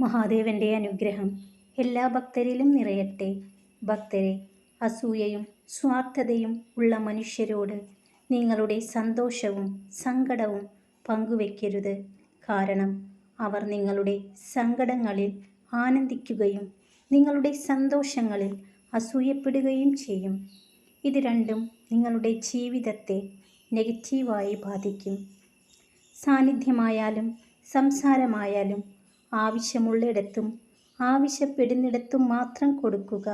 മഹാദേവന്റെ അനുഗ്രഹം എല്ലാ ഭക്തരിലും നിറയട്ടെ. ഭക്തരെ അസൂയയും സ്വാർത്ഥതയും ഉള്ള മനുഷ്യരോട് നിങ്ങളുടെ സന്തോഷവും സങ്കടവും പങ്കുവെക്കരുത്. കാരണം അവർ നിങ്ങളുടെ സങ്കടങ്ങളിൽ ആനന്ദിക്കുകയും നിങ്ങളുടെ സന്തോഷങ്ങളിൽ അസൂയപ്പെടുകയും ചെയ്യും. ഇത് രണ്ടും നിങ്ങളുടെ ജീവിതത്തെ നെഗറ്റീവായി ബാധിക്കും. സാന്നിധ്യമായാലും സംസാരമായാലും ആവശ്യമുള്ളിടത്തും ആവശ്യപ്പെടുന്നിടത്തും മാത്രം കൊടുക്കുക.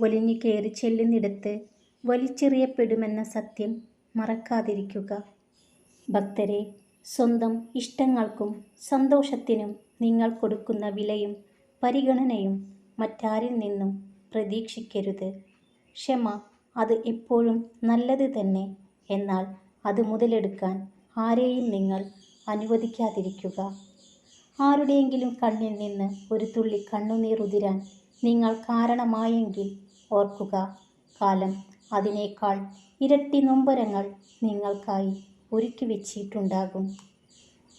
വലിഞ്ഞു കയറി ചെല്ലുന്നിടത്ത് വലിച്ചെറിയപ്പെടുമെന്ന സത്യം മറക്കാതിരിക്കുക. ഭക്തരെ സ്വന്തം ഇഷ്ടങ്ങൾക്കും സന്തോഷത്തിനും നിങ്ങൾ കൊടുക്കുന്ന വിലയും പരിഗണനയും മറ്റാരിൽ നിന്നും പ്രതീക്ഷിക്കരുത്. ക്ഷമ അത് എപ്പോഴും നല്ലത് തന്നെ. എന്നാൽ അത് മുതലെടുക്കാൻ ആരെയും നിങ്ങൾ അനുവദിക്കാതിരിക്കുക. ആരുടെയെങ്കിലും കണ്ണിൽ നിന്ന് ഒരു തുള്ളി കണ്ണുനീർ ഉതിരാൻ നിങ്ങൾ കാരണമായെങ്കിൽ ഓർക്കുക. കാലം അതിനേക്കാൾ ഇരട്ടി നൊമ്പരങ്ങൾ നിങ്ങൾക്കായി ഒരുക്കി വെച്ചിട്ടുണ്ടാകും.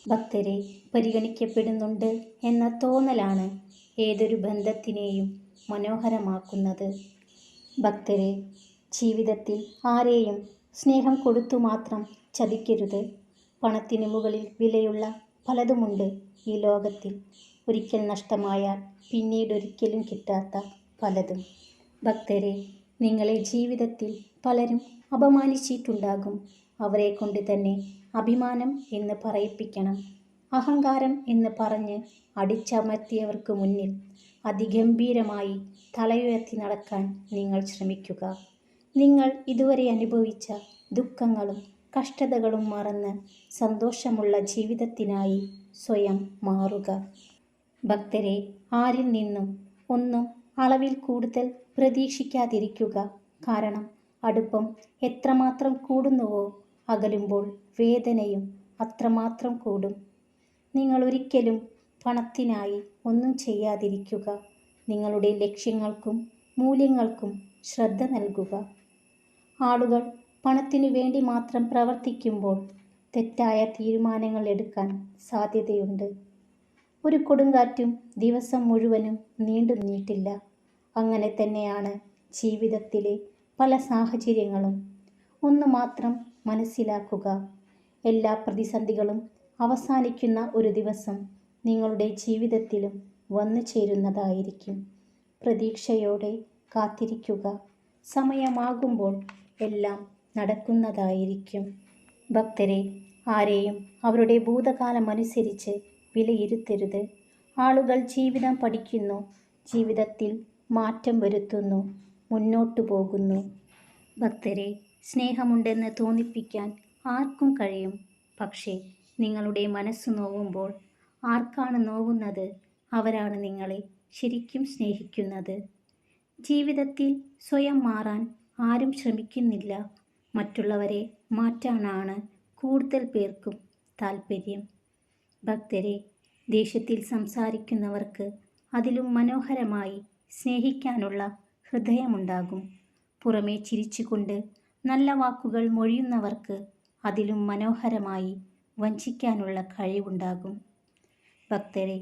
ഭക്തരെ പരിഗണിക്കപ്പെടുന്നുണ്ട് എന്ന തോന്നലാണ് ഏതൊരു ബന്ധത്തിനെയും മനോഹരമാക്കുന്നത്. ഭക്തരെ ജീവിതത്തിൽ ആരെയും സ്നേഹം കൊടുത്തു മാത്രം ചതിക്കരുത്. പണത്തിന് മുകളിൽ വിലയുള്ള പലതുമുണ്ട് ഈ ലോകത്തിൽ. ഒരിക്കൽ നഷ്ടമായാൽ പിന്നീട് ഒരിക്കലും കിട്ടാത്ത പലതും. ഭക്തരെ നിങ്ങളെ ജീവിതത്തിൽ പലരും അപമാനിച്ചിട്ടുണ്ടാകും. അവരെ കൊണ്ട് തന്നെ അഭിമാനം എന്ന് പറയിപ്പിക്കണം. അഹങ്കാരം എന്ന് പറഞ്ഞ് അടിച്ചമർത്തിയവർക്ക് മുന്നിൽ അതിഗംഭീരമായി തലയുയർത്തി നടക്കാൻ നിങ്ങൾ ശ്രമിക്കുക. നിങ്ങൾ ഇതുവരെ അനുഭവിച്ച ദുഃഖങ്ങളും കഷ്ടതകളും മറന്ന് സന്തോഷമുള്ള ജീവിതത്തിനായി സ്വയം മാറുക. ഭക്തരെ ആരിൽ നിന്നും ഒന്നും അളവിൽ കൂടുതൽ പ്രതീക്ഷിക്കാതിരിക്കുക. കാരണം അടുപ്പം എത്രമാത്രം കൂടുന്നുവോ അകലുമ്പോൾ വേദനയും അത്രമാത്രം കൂടും. നിങ്ങൾ ഒരിക്കലും പണത്തിനായി ഒന്നും ചെയ്യാതിരിക്കുക. നിങ്ങളുടെ ലക്ഷ്യങ്ങൾക്കും മൂല്യങ്ങൾക്കും ശ്രദ്ധ നൽകുക. ആളുകൾ പണത്തിനു വേണ്ടി മാത്രം പ്രവർത്തിക്കുമ്പോൾ തെറ്റായ തീരുമാനങ്ങൾ എടുക്കാൻ സാധ്യതയുണ്ട്. ഒരു കൊടുങ്കാറ്റും ദിവസം മുഴുവനും നീണ്ടു നീട്ടില്ല. അങ്ങനെ തന്നെയാണ് ജീവിതത്തിലെ പല സാഹചര്യങ്ങളും. ഒന്ന് മാത്രം മനസ്സിലാക്കുക. എല്ലാ പ്രതിസന്ധികളും അവസാനിക്കുന്ന ഒരു ദിവസം നിങ്ങളുടെ ജീവിതത്തിലും വന്നു ചേരുന്നതായിരിക്കും. പ്രതീക്ഷയോടെ കാത്തിരിക്കുക. സമയമാകുമ്പോൾ എല്ലാം നടക്കുന്നതായിരിക്കും. ഭക്തരെ ആരെയും അവരുടെ ഭൂതകാലമനുസരിച്ച് വിലയിരുത്തരുത്. ആളുകൾ ജീവിതം പഠിക്കുന്നു ജീവിതത്തിൽ മാറ്റം വരുത്തുന്നു മുന്നോട്ടു പോകുന്നു. ഭക്തരെ സ്നേഹമുണ്ടെന്ന് തോന്നിപ്പിക്കാൻ ആർക്കും കഴിയും. പക്ഷേ നിങ്ങളുടെ മനസ്സ് നോവുമ്പോൾ ആർക്കാണ് നോവുന്നത്? അവരാണ് നിങ്ങളെ ശരിക്കും സ്നേഹിക്കുന്നത്. ജീവിതത്തിൽ സ്വയം മാറാൻ ആരും ശ്രമിക്കുന്നില്ല. മറ്റുള്ളവരെ മാറ്റാനാണ് കൂടുതൽ പേർക്കും താൽപ്പര്യം ഭക്തരെ ദേഷ്യത്തിൽ സംസാരിക്കുന്നവർക്ക് അതിലും മനോഹരമായി സ്നേഹിക്കാനുള്ള ഹൃദയമുണ്ടാകും. പുറമേ ചിരിച്ചുകൊണ്ട് നല്ല വാക്കുകൾ മൊഴിയുന്നവർക്ക് അതിലും മനോഹരമായി വഞ്ചിക്കാനുള്ള കഴിവുണ്ടാകും. ഭക്തരെ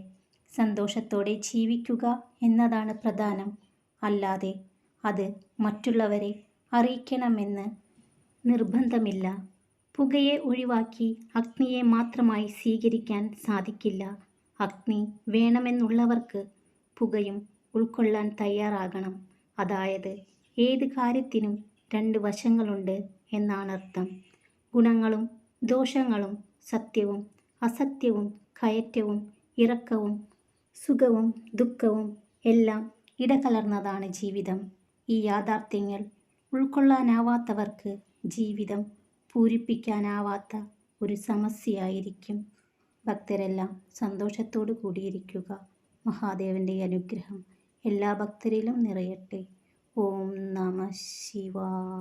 സന്തോഷത്തോടെ ജീവിക്കുക എന്നതാണ് പ്രധാനം. അല്ലാതെ അത് മറ്റുള്ളവരെ അറിയിക്കണമെന്ന് നിർബന്ധമില്ല. പുകയെ ഒഴിവാക്കി അഗ്നിയെ മാത്രമായി സ്വീകരിക്കാൻ സാധിക്കില്ല. അഗ്നി വേണമെന്നുള്ളവർക്ക് പുകയും ഉൾക്കൊള്ളാൻ തയ്യാറാകണം. അതായത് ഏത് കാര്യത്തിനും രണ്ട് വശങ്ങളുണ്ട് എന്നാണ് അർത്ഥം. ഗുണങ്ങളും ദോഷങ്ങളും സത്യവും അസത്യവും കയറ്റവും ഇറക്കവും സുഖവും ദുഃഖവും എല്ലാം ഇടകലർന്നതാണ് ജീവിതം. ഈ യാഥാർത്ഥ്യങ്ങൾ ഉൾക്കൊള്ളാനാവാത്തവർക്ക് ജീവിതം പൂരിപ്പിക്കാനാവാത്ത ഒരു സമസ്യയായിരിക്കും. ഭക്തരെല്ലാം സന്തോഷത്തോടു കൂടിയിരിക്കുക. മഹാദേവന്റെ അനുഗ്രഹം എല്ലാ ഭക്തരിലും നിറയട്ടെ. ഓം നമ ശിവാ